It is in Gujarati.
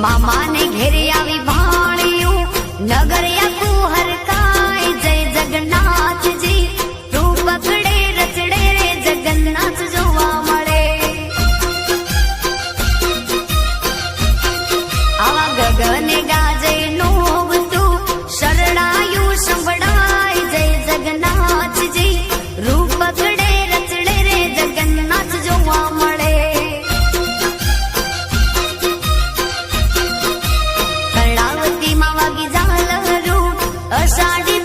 મામાને ઘેરે આવી ભાણ્યું. નગર આખું હરકાય જય જગન્નાથજી. તું પકડે, રચડે રે જગન્નાથ જોવા મળે. આવા ગગને ગાજે નોબ જગન્નાથજી. રૂપ પકડે, રચડે રે જગન્નાથ લાગી જાલરું અષાઢી